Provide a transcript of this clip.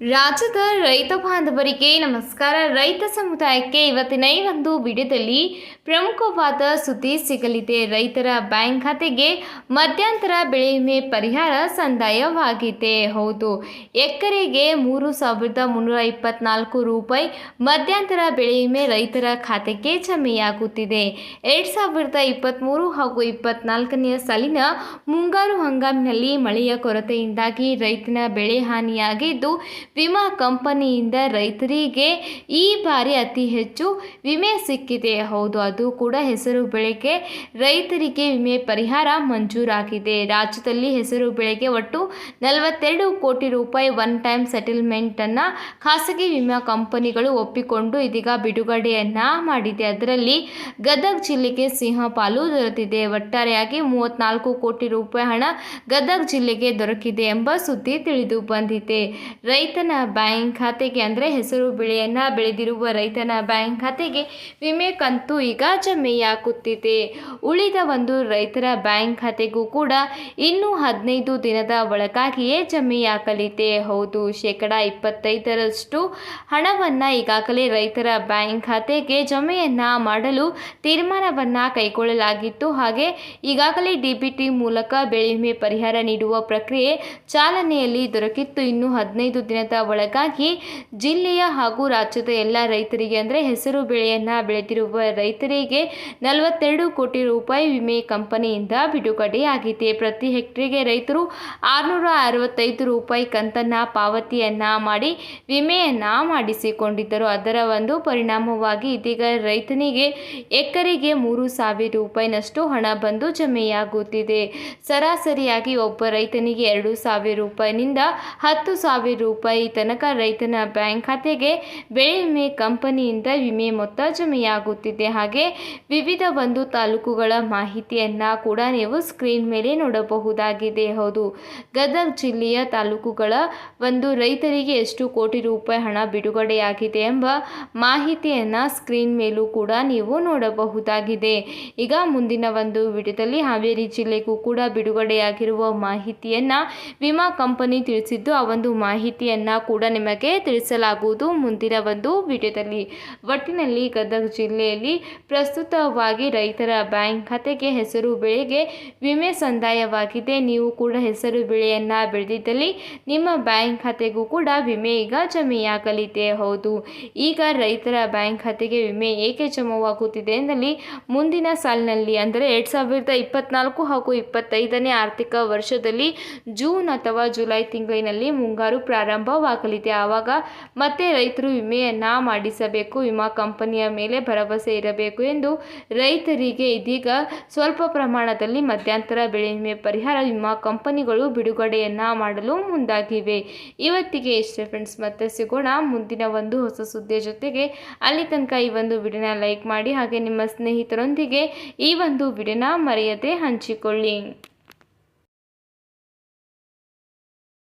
ರಾಜ್ಯದ ರೈತ ಬಾಂಧವರಿಗೆ ನಮಸ್ಕಾರ. ರೈತ ಸಮುದಾಯಕ್ಕೆ ಇವತ್ತಿನ ಈ ಒಂದು ವಿಡಿಯೋದಲ್ಲಿ ಪ್ರಮುಖವಾದ ಸುದ್ದಿ ಸಿಗಲಿದೆ. ರೈತರ ಬ್ಯಾಂಕ್ ಖಾತೆಗೆ ಮಧ್ಯಂತರ ಬೆಳೆ ವಿಮೆ ಪರಿಹಾರ ಸಂದಾಯವಾಗಿದೆ. ಹೌದು, ಎಕರೆಗೆ ಮೂರು ಸಾವಿರದ ಮುನ್ನೂರ ಇಪ್ಪತ್ನಾಲ್ಕು ರೂಪಾಯಿ ಮಧ್ಯಂತರ ಬೆಳೆ ವಿಮೆ ರೈತರ ಖಾತೆಗೆ ಜಮೆಯಾಗುತ್ತಿದೆ. ಎರಡು ಸಾವಿರದ ಇಪ್ಪತ್ತ್ಮೂರು ಹಾಗೂ ಇಪ್ಪತ್ನಾಲ್ಕನೆಯ ಸಾಲಿನ ಮುಂಗಾರು ಹಂಗಾಮಿನಲ್ಲಿ ಮಳೆಯ ಕೊರತೆಯಿಂದಾಗಿ ರೈತನ ಬೆಳೆ ಹಾನಿಯಾಗಿದ್ದು ವಿಮಾ ಕಂಪನಿಯಿಂದ ರೈತರಿಗೆ ಈ ಬಾರಿ ಅತಿ ಹೆಚ್ಚು ವಿಮೆ ಸಿಕ್ಕಿದೆ. ಹೌದು, ಅದು ಕೂಡ ಹೆಸರು ಬೆಳೆಗೆ ರೈತರಿಗೆ ವಿಮೆ ಪರಿಹಾರ ಮಂಜೂರಾಗಿದೆ. ರಾಜ್ಯದಲ್ಲಿ ಹೆಸರು ಬೆಳೆಗೆ ಒಟ್ಟು ನಲವತ್ತೆರಡು ಕೋಟಿ ರೂಪಾಯಿ ಒನ್ ಟೈಮ್ ಸೆಟಲ್ಮೆಂಟನ್ನು ಖಾಸಗಿ ವಿಮಾ ಕಂಪನಿಗಳು ಒಪ್ಪಿಕೊಂಡು ಇದೀಗ ಬಿಡುಗಡೆಯನ್ನ ಮಾಡಿದೆ. ಅದರಲ್ಲಿ ಗದಗ ಜಿಲ್ಲೆಗೆ ಸಿಂಹಪಾಲು ದೊರೆತಿದೆ. ಒಟ್ಟಾರೆಯಾಗಿ ಮೂವತ್ನಾಲ್ಕು ಕೋಟಿ ರೂಪಾಯಿ ಹಣ ಗದಗ ಜಿಲ್ಲೆಗೆ ದೊರಕಿದೆ ಎಂಬ ಸುದ್ದಿ ತಿಳಿದು ಬಂದಿದೆ. ರೈತನ ಬ್ಯಾಂಕ್ ಖಾತೆಗೆ ಅಂದರೆ ಹೆಸರು ಬೆಳೆಯನ್ನು ಬೆಳೆದಿರುವ ರೈತನ ಬ್ಯಾಂಕ್ ಖಾತೆಗೆ ವಿಮೆ ಕಂತು ಈಗ ಜಮೆಯಾಗುತ್ತಿದೆ. ಉಳಿದ ಒಂದು ರೈತರ ಬ್ಯಾಂಕ್ ಖಾತೆಗೂ ಕೂಡ ಇನ್ನೂ ಹದಿನೈದು ದಿನದ ಒಳಗಾಗಿಯೇ ಜಮೆಯಾಗಲಿದೆ. ಹೌದು, ಶೇಕಡ ಇಪ್ಪತ್ತೈದರಷ್ಟು ಹಣವನ್ನು ಈಗಾಗಲೇ ರೈತರ ಬ್ಯಾಂಕ್ ಖಾತೆಗೆ ಜಮೆಯನ್ನು ಮಾಡಲು ತೀರ್ಮಾನವನ್ನು ಕೈಗೊಳ್ಳಲಾಗಿತ್ತು. ಹಾಗೆ ಈಗಾಗಲೇ ಡಿಬಿಟಿ ಮೂಲಕ ಬೆಳೆ ವಿಮೆ ಪರಿಹಾರ ನೀಡುವ ಪ್ರಕ್ರಿಯೆ ಚಾಲನೆಯಲ್ಲಿ ದೊರಕಿತ್ತು. ಇನ್ನು ಹದಿನೈದು ದಿನದ ಒಳಗಾಗಿ ಜಿಲ್ಲೆಯ ಹಾಗೂ ರಾಜ್ಯದ ಎಲ್ಲ ರೈತರಿಗೆ ಅಂದರೆ ಹೆಸರು ಬೆಳೆಯನ್ನು ಬೆಳೆದಿರುವ ರೈತರಿಗೆ ನಲವತ್ತೆರಡು ಕೋಟಿ ರೂಪಾಯಿ ವಿಮೆ ಕಂಪನಿಯಿಂದ ಬಿಡುಗಡೆಯಾಗಿದೆ ಪ್ರತಿ ಹೆಕ್ಟರ್ಗೆ ರೈತರು ಆರುನೂರ ಅರವತ್ತೈದು ರೂಪಾಯಿ ಕಂತನ್ನು ಪಾವತಿಯನ್ನು ಮಾಡಿ ವಿಮೆಯನ್ನು ಮಾಡಿಸಿಕೊಂಡಿದ್ದರು. ಅದರ ಒಂದು ಪರಿಣಾಮವಾಗಿ ಇದೀಗ ರೈತನಿಗೆ ಎಕರೆಗೆ ಮೂರು ಸಾವಿರ ರೂಪಾಯಿನಷ್ಟು ಹಣ ಬಂದು ಜಮೆಯಾಗುತ್ತಿದೆ. ಸರಾಸರಿಯಾಗಿ ಒಬ್ಬ ರೈತನಿಗೆ ಎರಡು ಸಾವಿರ ರೂಪಾಯಿನಿಂದ ಹತ್ತು ಸಾವಿರ ರೂಪಾಯಿ ತನಕ ರೈತನ ಬ್ಯಾಂಕ್ ಖಾತೆಗೆ ಬೆಳೆ ವಿಮೆ ಕಂಪನಿಯಿಂದ ವಿಮೆ ಮೊತ್ತ ಜಮೆಯಾಗುತ್ತಿದೆ. ಹಾಗೆ ವಿವಿಧ ಒಂದು ತಾಲೂಕುಗಳ ಮಾಹಿತಿಯನ್ನು ಕೂಡ ನೀವು ಸ್ಕ್ರೀನ್ ಮೇಲೆ ನೋಡಬಹುದಾಗಿದೆ. ಹೌದು, ಗದಗ ಜಿಲ್ಲೆಯ ತಾಲೂಕುಗಳ ಒಂದು ರೈತರಿಗೆ ಎಷ್ಟು ಕೋಟಿ ರೂಪಾಯಿ ಹಣ ಬಿಡುಗಡೆಯಾಗಿದೆ ಎಂಬ ಮಾಹಿತಿಯನ್ನು ಸ್ಕ್ರೀನ್ ಮೇಲೂ ಕೂಡ ನೀವು ನೋಡಬಹುದಾಗಿದೆ. ಈಗ ಮುಂದಿನ ಒಂದು ವಿಡಿಯೋದಲ್ಲಿ ಹಾವೇರಿ ಜಿಲ್ಲೆಗೂ ಕೂಡ ಬಿಡುಗಡೆಯಾಗಿರುವ ಮಾಹಿತಿಯನ್ನು ವಿಮಾ ಕಂಪನಿ ತಿಳಿಸಿದ್ದು, ಆ ಒಂದು ಮಾಹಿತಿಯನ್ನು ಕೂಡ ನಿಮಗೆ ತಿಳಿಸಲಾಗುವುದು ಮುಂದಿನ ಒಂದು ವಿಡಿಯೋದಲ್ಲಿ. ಒಟ್ಟಿನಲ್ಲಿ ಗದಗ ಜಿಲ್ಲೆಯಲ್ಲಿ ಪ್ರಸ್ತುತವಾಗಿ ರೈತರ ಬ್ಯಾಂಕ್ ಖಾತೆಗೆ ಹೆಸರು ಬೆಳೆಗೆ ವಿಮೆ ಸಂದಾಯವಾಗಿದೆ. ನೀವು ಕೂಡ ಹೆಸರು ಬೆಳೆಯನ್ನು ಬೆಳೆದಿದ್ದಲ್ಲಿ ನಿಮ್ಮ ಬ್ಯಾಂಕ್ ಖಾತೆಗೂ ಕೂಡ ವಿಮೆ ಈಗ ಜಮೆಯಾಗಲಿದೆ. ಹೌದು, ಈಗ ರೈತರ ಬ್ಯಾಂಕ್ ಖಾತೆಗೆ ವಿಮೆ ಏಕೆ ಜಮವಾಗುತ್ತಿದೆ ಎಂದಲ್ಲಿ ಮುಂದಿನ ಸಾಲಿನಲ್ಲಿ ಅಂದರೆ ಎರಡು ಸಾವಿರದ ಇಪ್ಪತ್ನಾಲ್ಕು ಹಾಗೂ ಇಪ್ಪತ್ತೈದನೇ ಆರ್ಥಿಕ ವರ್ಷದಲ್ಲಿ ಜೂನ್ ಅಥವಾ ಜುಲೈ ತಿಂಗಳಿನಲ್ಲಿ ಮುಂಗಾರು ಪ್ರಾರಂಭವಾಗಲಿದೆ ಆವಾಗ ಮತ್ತೆ ರೈತರು ವಿಮೆಯನ್ನು ಮಾಡಿಸಬೇಕು, ವಿಮಾ ಕಂಪನಿಯ ಮೇಲೆ ಭರವಸೆ ಇರಬೇಕು ಎಂದು ರೈತರಿಗೆ ಇದೀಗ ಸ್ವಲ್ಪ ಪ್ರಮಾಣದಲ್ಲಿ ಮಧ್ಯಂತರ ಬೆಳೆ ವಿಮೆ ಪರಿಹಾರ, ವಿಮಾ ಕಂಪನಿಗಳು ಬಿಡುಗಡೆಯನ್ನು ಮಾಡಲು ಮುಂದಾಗಿವೆ. ಇವತ್ತಿಗೆ ಇಷ್ಟೇ ಫ್ರೆಂಡ್ಸ್ ಮತ್ತೆ ಸಿಗೋಣ ಮುಂದಿನ ಒಂದು ಹೊಸ ಸುದ್ದಿಯ ಜೊತೆಗೆ. ಅಲ್ಲಿ ತನಕ ಈ ಒಂದು ವಿಡಿಯೋನ ಲೈಕ್ ಮಾಡಿ, ಹಾಗೆ ನಿಮ್ಮ ಸ್ನೇಹಿತರೊಂದಿಗೆ ಈ ಒಂದು ವಿಡಿಯೋನ ಮರೆಯದೆ ಹಂಚಿಕೊಳ್ಳಿ.